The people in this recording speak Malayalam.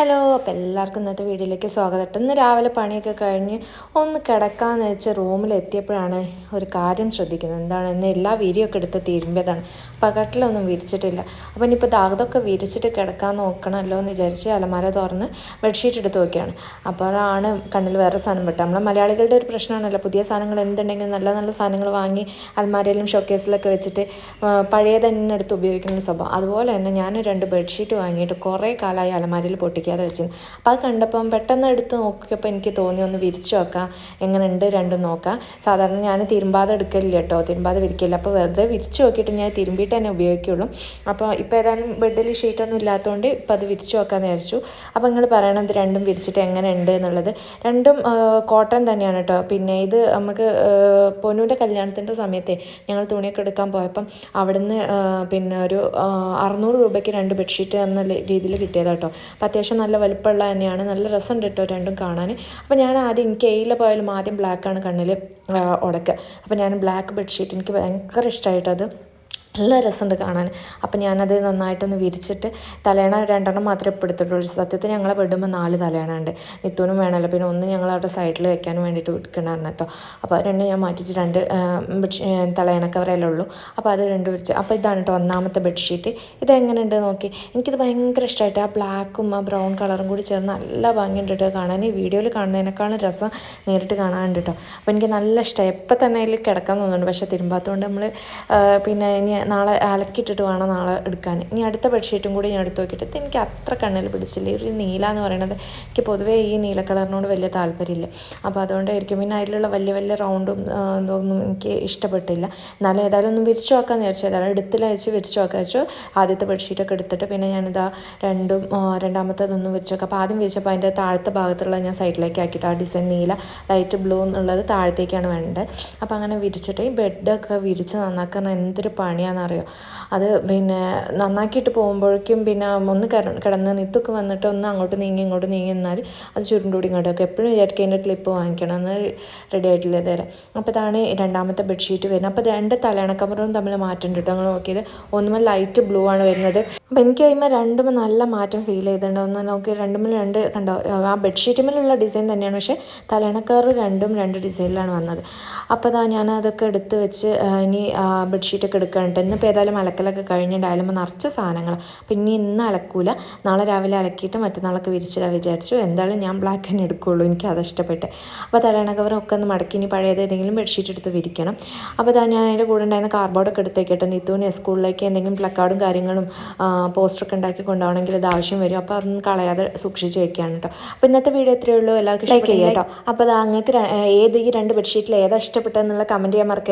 ഹലോ അപ്പോൾ എല്ലാവർക്കും ഇന്നത്തെ വീഡിയോയിലേക്ക് സ്വാഗതം. ഇന്ന് രാവിലെ പണിയൊക്കെ കഴിഞ്ഞ് ഒന്ന് കിടക്കാമെന്ന് വെച്ച് റൂമിലെത്തിയപ്പോഴാണ് ഒരു കാര്യം ശ്രദ്ധിക്കുന്നത്. എന്താണ്? ഇന്ന് എല്ലാ വീഡിയോ ഒക്കെ എടുത്ത് തിരുമ്പിയതാണ്. പകട്ടിലൊന്നും വിരിച്ചിട്ടില്ല. അപ്പോൾ ഇനിയിപ്പോൾ ദാഗതൊക്കെ വിരിച്ചിട്ട് കിടക്കാൻ നോക്കണമല്ലോ എന്ന് വിചാരിച്ച് അലമാര തുറന്ന് ബെഡ്ഷീറ്റ് എടുത്ത് നോക്കിയാണ്. അപ്പോഴാണ് കണ്ണിൽ വേറെ സാധനം പെട്ടത്. നമ്മളെ മലയാളികളുടെ ഒരു പ്രശ്നമാണല്ലോ. പുതിയ സാധനങ്ങൾ എന്തുണ്ടെങ്കിലും നല്ല നല്ല സാധനങ്ങൾ വാങ്ങി അലമാരയിലും ഷോക്കേസിലൊക്കെ വെച്ചിട്ട് പഴയ തന്നെ എടുത്ത് ഉപയോഗിക്കുന്ന സ്വഭാവം. അതുപോലെ തന്നെ ഞാൻ രണ്ട് ബെഡ്ഷീറ്റ് വാങ്ങിയിട്ട് കുറേ കാലമായി അലമാരയിൽ പൊട്ടിക്കാതെ വെച്ചിരുന്നു അപ്പോൾ അത് കണ്ടപ്പം പെട്ടെന്ന് എടുത്ത് നോക്കിയപ്പോൾ എനിക്ക് തോന്നി ഒന്ന് വിരിച്ചു നോക്കാം. എങ്ങനെയുണ്ട് രണ്ടും നോക്കാം. സാധാരണ ഞാൻ തിരുമ്പാതെ എടുക്കലില്ല കേട്ടോ. തിരുമ്പാതെ വിരിക്കില്ല അപ്പോൾ വെറുതെ വിരിച്ചു നോക്കിയിട്ട് ഞാൻ തിരുമ്പിയിട്ട് തന്നെ ഉപയോഗിക്കുള്ളൂ. അപ്പോൾ ഇപ്പോൾ ഏതായാലും ബെഡിൽ ഷീറ്റൊന്നും ഇല്ലാത്തതുകൊണ്ട് ഇപ്പോൾ അത് വിരിച്ചു നോക്കാമെന്ന് വിചാരിച്ചു. അപ്പോൾ നിങ്ങൾ പറയണം ഇത് രണ്ടും വിരിച്ചിട്ട് എങ്ങനെയുണ്ട് എന്നുള്ളത്. രണ്ടും കോട്ടൺ തന്നെയാണ് കേട്ടോ. പിന്നെ ഇത് നമുക്ക് പൊന്നൂന്റെ കല്യാണത്തിന്റെ സമയത്തെ ഞങ്ങൾ തുണിയൊക്കെ എടുക്കാൻ പോയപ്പം അവിടുന്ന് പിന്നെ ഒരു അറുന്നൂറ് രൂപയ്ക്ക് രണ്ട് ബെഡ്ഷീറ്റ് എന്ന രീതിയിൽ കിട്ടിയതാട്ടോ അപ്പം അത്യാവശ്യം നല്ല വലുപ്പമുള്ള തന്നെയാണ്. നല്ല രസമുണ്ട് കേട്ടോ രണ്ടും കാണാൻ. അപ്പോൾ ഞാൻ ആദ്യം എനിക്ക് എയിലെ പോയാലും ആദ്യം ബ്ലാക്കാണ് കണ്ണിൽ ഉടക്കുക അപ്പോൾ ഞാൻ ബ്ലാക്ക് ബെഡ്ഷീറ്റ് എനിക്ക് ഭയങ്കര ഇഷ്ടമായിട്ടത് നല്ല രസമുണ്ട് കാണാൻ. അപ്പം ഞാനത് നന്നായിട്ടൊന്ന് വിരിച്ചിട്ട് തലേണ രണ്ടെണ്ണം മാത്രമേ ഇപ്പോൾ എടുത്തിട്ടുള്ളൂ. സത്യത്തിൽ ഞങ്ങളെ ബെഡുമ്പോൾ നാല് തലേണ ഉണ്ട് നിത്തൂനും വേണമല്ലോ. പിന്നെ ഒന്ന് ഞങ്ങൾ അവിടെ സൈഡിൽ വെക്കാൻ വേണ്ടിയിട്ട് വിൽക്കണതാണ് കേട്ടോ. അപ്പോൾ രണ്ട് ഞാൻ മാറ്റിച്ച് രണ്ട് തലേണ കവറയിലേ ഉള്ളൂ. അപ്പോൾ അത് രണ്ട് വിരിച്ച്. അപ്പോൾ ഇതാണ് കേട്ടോ ഒന്നാമത്തെ ബെഡ്ഷീറ്റ് ഇത് എങ്ങനെയുണ്ട് നോക്കി. എനിക്കിത് ഭയങ്കര ഇഷ്ടമായിട്ട് ആ ബ്ലാക്കും ആ ബ്രൗൺ കളറും കൂടി ചേർന്ന് നല്ല ഭംഗിയുണ്ട് കേട്ടോ കാണാൻ. ഈ വീഡിയോയിൽ കാണുന്നതിനേക്കാളും രസം നേരിട്ട് കാണാനുണ്ട് കേട്ടോ. അപ്പോൾ എനിക്ക് നല്ല ഇഷ്ടമായി എപ്പോൾ തന്നെ അതിൽ കിടക്കാൻ തോന്നുന്നുണ്ട്. പക്ഷേ തിരുമ്പാത്തതുകൊണ്ട് നമ്മൾ പിന്നെ ഇനി നാളെ അലക്കിയിട്ടിട്ട് വേണം നാളെ എടുക്കാൻ. ഇനി അടുത്ത ബെഡ്ഷീറ്റും കൂടി ഞാൻ എടുത്ത് നോക്കിയിട്ട് എനിക്ക് അത്ര കണ്ണിൽ പിടിച്ചില്ല. ഒരു നീല എന്ന് പറയുന്നത് എനിക്ക് പൊതുവേ ഈ നീല കളറിനോട് വലിയ താല്പര്യമില്ല. അപ്പോൾ അതുകൊണ്ടായിരിക്കും പിന്നെ അതിലുള്ള വലിയ വലിയ റൗണ്ടും ഇതൊന്നും എനിക്ക് ഇഷ്ടപ്പെട്ടില്ല. എന്നാലും ഏതായാലും ഒന്ന് വിരിച്ചു നോക്കാമെന്ന് വിചാരിച്ചു. ഏതായാലും എടുത്തില്ല വെച്ച് വിരിച്ചു നോക്കാൻ വെച്ചു ആദ്യത്തെ ബെഡ്ഷീറ്റൊക്കെ എടുത്തിട്ട് പിന്നെ ഞാനിതാ രണ്ടും രണ്ടാമത്തേതൊന്നും വിരിച്ചു നോക്കാം അപ്പോൾ ആദ്യം വിരിച്ചപ്പോൾ അതിന്റെ താഴത്തെ ഭാഗത്തുള്ള ഞാൻ സൈഡിലേക്ക് ആക്കിയിട്ട് ആ ഡിസൈൻ നീല ലൈറ്റ് ബ്ലൂ എന്നുള്ളത് താഴത്തേക്കാണ് വേണ്ടത്. അപ്പോൾ അങ്ങനെ വിരിച്ചിട്ട് ഈ ബെഡൊക്കെ വിരിച്ച് നന്നാക്കാൻ എന്തൊരു പണിയാണെന്നറിയോ അത് പിന്നെ നന്നാക്കിയിട്ട് പോകുമ്പോഴേക്കും പിന്നെ ഒന്ന് കിടന്ന് നിത്തൊക്കെ വന്നിട്ട് ഒന്ന് അങ്ങോട്ട് നീങ്ങി ഇങ്ങോട്ട് നീങ്ങി നിന്നാൽ അത് ചുരുണ്ടൂടി ഇങ്ങോട്ടൊക്കെ എപ്പോഴും വിചാരിക്കും അതിന്റെ ക്ലിപ്പ് വാങ്ങിക്കണം. എന്ന് റെഡി ആയിട്ടില്ല തരാം അപ്പോൾ ഇതാണ് രണ്ടാമത്തെ ബെഡ്ഷീറ്റ് വരുന്നത്. അപ്പോൾ രണ്ട് തലയണക്കമറും തമ്മിൽ മാറ്റം കിട്ടും. നിങ്ങൾ നോക്കിയത്. ഒന്നുമ്പോൾ ലൈറ്റ് ബ്ലൂ ആണ് വരുന്നത്. അപ്പോൾ എനിക്ക് കഴിയുമ്പോൾ രണ്ടുമ്പോൾ നല്ല മാറ്റം ഫീൽ ചെയ്തിട്ടുണ്ട്. ഒന്ന് നോക്കി രണ്ടുമ്പോൾ രണ്ട് കണ്ടോ? ആ ബെഡ്ഷീറ്റുമിലുള്ള ഡിസൈൻ തന്നെയാണ്. പക്ഷേ തലയണക്കാറ് രണ്ടും രണ്ട് ഡിസൈനിലാണ് വന്നത്. അപ്പോൾ അതാ ഞാൻ അതൊക്കെ എടുത്ത് വെച്ച് ഇനി ബെഡ്ഷീറ്റൊക്കെ എടുക്കാനുണ്ട്. ഇന്നിപ്പോൾ ഏതായാലും അലക്കലൊക്കെ കഴിഞ്ഞിട്ടുണ്ടായാലും നിറച്ച സാധനങ്ങൾ അപ്പം ഇനി ഇന്ന് അലക്കൂല. നാളെ രാവിലെ അലക്കിയിട്ട് മറ്റന്നാളൊക്കെ വിരിച്ചിടാൻ വിചാരിച്ചു. എന്തായാലും ഞാൻ ബ്ലാക്ക് തന്നെ എടുക്കുകയുള്ളൂ എനിക്ക് അത് ഇഷ്ടപ്പെട്ട്. അപ്പോൾ തലയണ കവറൊക്കെ ഒന്ന് മടക്കി ഇനി പഴയത് ഏതെങ്കിലും ബെഡ്ഷീറ്റ് എടുത്ത് വിരിക്കണം. അപ്പോൾ അതാ ഞാൻ അതിന്റെ കൂടെ ഉണ്ടായിരുന്ന കാർബോർഡൊക്കെ എടുത്തേക്കട്ടെ. നിത്തുവിന് സ്കൂളിലേക്ക് എന്തെങ്കിലും പ്ലക്കാർഡും കാര്യങ്ങളും പോസ്റ്ററൊക്കെ ഉണ്ടാക്കി കൊണ്ടുപോകണമെങ്കിൽ ഇത് ആവശ്യം വരും. അപ്പോൾ അതൊന്നും കളയാതെ സൂക്ഷിച്ച് വെക്കുകയാണ് കേട്ടോ. അപ്പോൾ ഇന്നത്തെ വീഡിയോ ഇത്രയേ ഉള്ളൂ. എല്ലാവർക്കും ലൈക്ക് ചെയ്യാം കേട്ടോ. അപ്പോൾ അത് അങ്ങക്ക് ഏത് ഈ രണ്ട് ബെഡ്ഷീറ്റിൽ ഏതാ ഇഷ്ടപ്പെട്ടതെന്നുള്ള കമന്റ് ചെയ്യാൻ മറക്കരുത്.